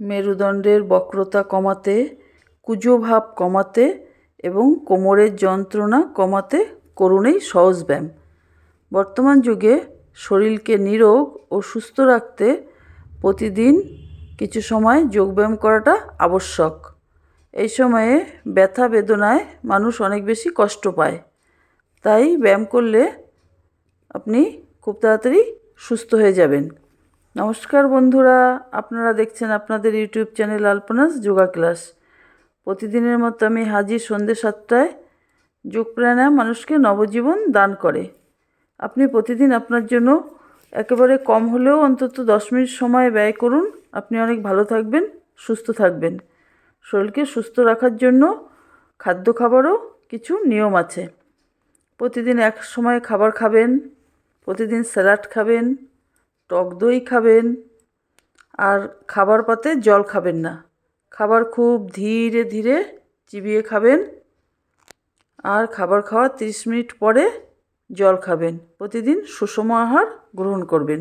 মেরুদণ্ডের বক্রতা কমাতে, কুজো ভাব কমাতে এবং কোমরের যন্ত্রণা কমাতে করুণেই সহজ ব্যায়াম। বর্তমান যুগে শরীরকে নিরোগ ও সুস্থ রাখতে প্রতিদিন কিছু সময় যোগব্যায়াম করাটা আবশ্যক। এই সময়ে ব্যথা বেদনায় মানুষ অনেক বেশি কষ্ট পায়। তাই ব্যায়াম করলে আপনি খুব তাড়াতাড়ি সুস্থ হয়ে যাবেন। নমস্কার বন্ধুরা, আপনারা দেখছেন আপনাদের YouTube channel Alpana's yoga class. প্রতিদিনের মতো আমি হাজির সন্ধ্যে সাতটায় যোগ প্রাণায়াম মানুষকে নবজীবন দান করে। আপনি প্রতিদিন আপনার জন্য একেবারে কম হলেও অন্তত দশ মিনিট সময় ব্যয় করুন। আপনি অনেক ভালো থাকবেন, সুস্থ থাকবেন। শরীরকে সুস্থ রাখার জন্য খাদ্য খাবারও কিছু নিয়ম আছে। প্রতিদিন এক সময় খাবার খাবেন, প্রতিদিন স্যালাড খাবেন টক দই খাবেন আর খাবার পাতে জল খাবেন না। খাবার খুব ধীরে ধীরে চিবিয়ে খাবেন আর খাবার খাওয়ার তিরিশ মিনিট পরে জল খাবেন। প্রতিদিন সুষম আহার গ্রহণ করবেন।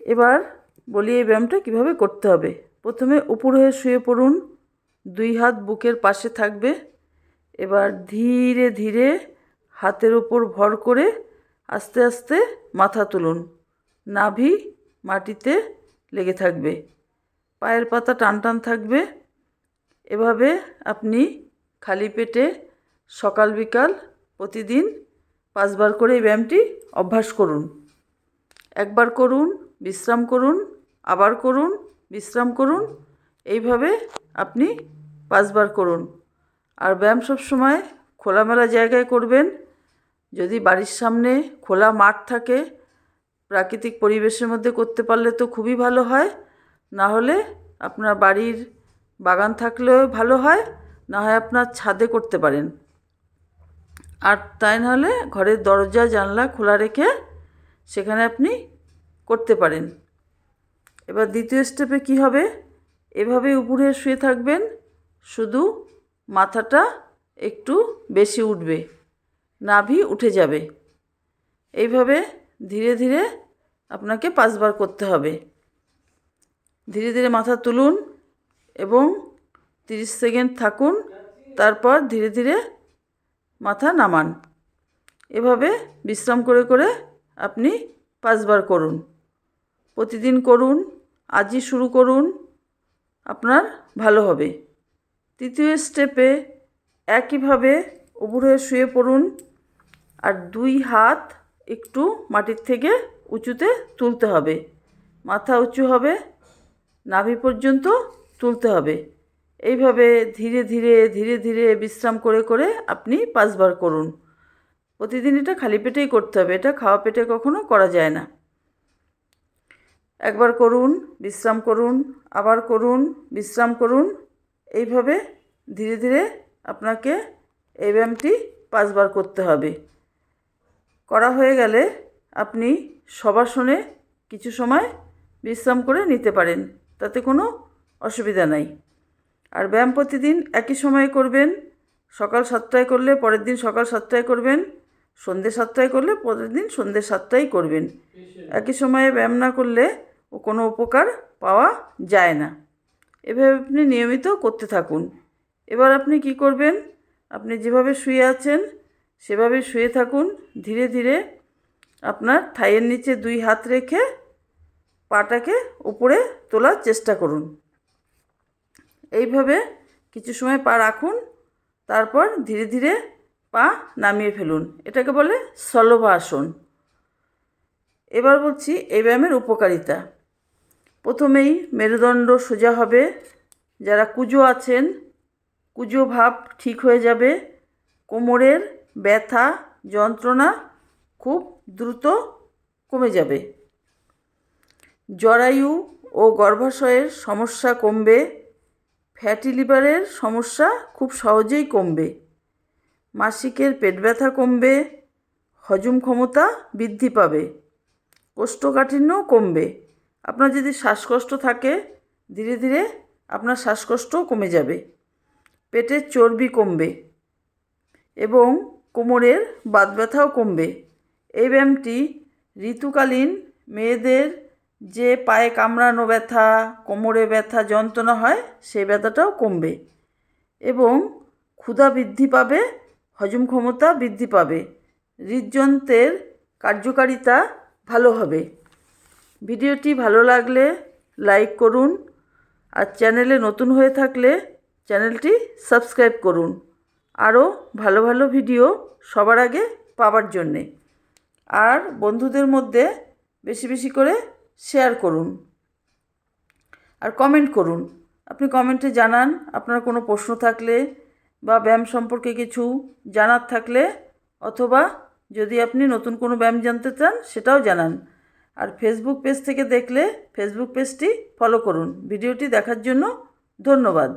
এবার বলি এই ব্যায়ামটা কীভাবে করতে হবে? প্রথমে উপর হয়ে শুয়ে পড়ুন, দুই হাত বুকের পাশে থাকবে। এবার ধীরে ধীরে হাতের ওপর ভর করে আস্তে আস্তে মাথা তুলুন। নাভি মাটিতে লেগে থাকবে। পায়ের পাতা টান টান থাকবে। এভাবে আপনি খালি পেটে সকাল বিকাল প্রতিদিন পাঁচবার করে এই ব্যায়ামটি অভ্যাস করুন। একবার করুন, বিশ্রাম করুন, আবার করুন, বিশ্রাম করুন। এইভাবে আপনি পাঁচবার করুন। আর ব্যায়াম সবসময় খোলামেলা জায়গায় করবেন। যদি বাড়ির সামনে খোলা মাঠ থাকে, প্রাকৃতিক পরিবেশের মধ্যে করতে পারলে তো খুবই ভালো হয়। না হলে আপনার বাড়ির বাগান থাকলেও ভালো হয়, না হয় আপনার ছাদে করতে পারেন। আর তাই নাহলে ঘরের দরজা, জানলা খোলা রেখে সেখানে আপনি করতে পারেন। এবার দ্বিতীয় স্টেপে কি হবে? এভাবে উপরে শুয়ে থাকবেন, শুধু মাথাটা একটু বেশি উঠবে। নাভি উঠে যাবে। এইভাবে ধীরে ধীরে আপনাকে পাঁচবার করতে হবে। ধীরে ধীরে মাথা তুলুন এবং তিরিশ সেকেন্ড থাকুন, তারপর ধীরে ধীরে মাথা নামান। এভাবে বিশ্রাম করে করে আপনি পাঁচবার করুন। প্রতিদিন করুন, আজই শুরু করুন, আপনার ভালো হবে। তৃতীয় স্টেপে একইভাবে উপরে শুয়ে পড়ুন আর দুই হাত একটু মাটির থেকে উঁচুতে তুলতে হবে। মাথা উঁচু হবে, নাভি পর্যন্ত তুলতে হবে। এইভাবে ধীরে ধীরে ধীরে ধীরে বিশ্রাম করে করে আপনি পাঁচবার করুন। প্রতিদিন এটা খালি পেটেই করতে হবে, এটা খাওয়া পেটে কখনো করা যায় না। একবার করুন, বিশ্রাম করুন, আবার করুন, বিশ্রাম করুন। এইভাবে ধীরে ধীরে আপনাকে এই ব্যায়ামটি পাঁচবার করতে হবে। করা হয়ে গেলে আপনি সবার শুনে কিছু সময় বিশ্রাম করে নিতে পারেন, তাতে কোনো অসুবিধা নাই। আর ব্যায়াম প্রতিদিন একই সময়ে করবেন, সকাল সাতটায় করলে পরের দিন সকাল সাতটায় করবেন, সন্ধ্যে সাতটায় করলে পরের দিন সন্ধ্যে সাতটায় করবেন। একই সময়ে ব্যায়াম না করলে ও কোনো উপকার পাওয়া যায় না। এভাবে আপনি নিয়মিত করতে থাকুন। এবার আপনি কি করবেন? আপনি যেভাবে শুয়ে আছেন, সেভাবে শুয়ে থাকুন। ধীরে ধীরে আপনার থাইয়ের নিচে দুই হাত রেখে পাটাকে উপরে তোলার চেষ্টা করুন। এইভাবে কিছু সময় পা রাখুন, তারপর ধীরে ধীরে পা নামিয়ে ফেলুন। এটাকে বলে সলভাসন এবার বলছি এই ব্যায়ামের উপকারিতা। প্রথমেই মেরুদণ্ড সোজা হবে। যারা কুজো আছেন কুজো ভাব ঠিক হয়ে যাবে। কোমরের ব্যথা যন্ত্রণা খুব দ্রুত কমে যাবে। জরায়ু ও গর্ভাশয়ের সমস্যা কমবে। ফ্যাটি লিভারের সমস্যা খুব সহজেই কমবে। মাসিকের পেট ব্যথা কমবে। হজম ক্ষমতা বৃদ্ধি পাবে। কোষ্ঠকাঠিন্যও কমবে। আপনার যদি শ্বাসকষ্ট থাকে, ধীরে ধীরে আপনার শ্বাসকষ্টও কমে যাবে। পেটের চর্বি কমবে এবং কোমরের বাত ব্যথাও কমবে। এই ব্যায়ামটি ঋতুকালীন মেয়েদের যে পায়ে কামড়ানো ব্যথা, কোমরে ব্যথা, যন্ত্রণা হয়, সেই ব্যথাটাও কমবে এবং ক্ষুধা বৃদ্ধি পাবে, হজম ক্ষমতা বৃদ্ধি পাবে। হৃদযন্ত্রের কার্যকারিতা ভালো হবে। ভিডিওটি ভালো লাগলে লাইক করুন আর চ্যানেলে নতুন হয়ে থাকলে চ্যানেলটি সাবস্ক্রাইব করুন। আরও ভালো ভালো ভিডিও সবার আগে পাওয়ার জন্যে। আর বন্ধুদের মধ্যে বেশি বেশি করে শেয়ার করুন। আর কমেন্ট করুন। আপনি কমেন্টে জানান আপনার কোনো প্রশ্ন থাকলে বা ব্যায়াম সম্পর্কে কিছু জানার থাকলে অথবা যদি আপনি নতুন কোনো ব্যায়াম জানতে চান সেটাও জানান। আর ফেসবুক পেজ থেকে দেখলে ফেসবুক পেজটি ফলো করুন। ভিডিওটি দেখার জন্য ধন্যবাদ।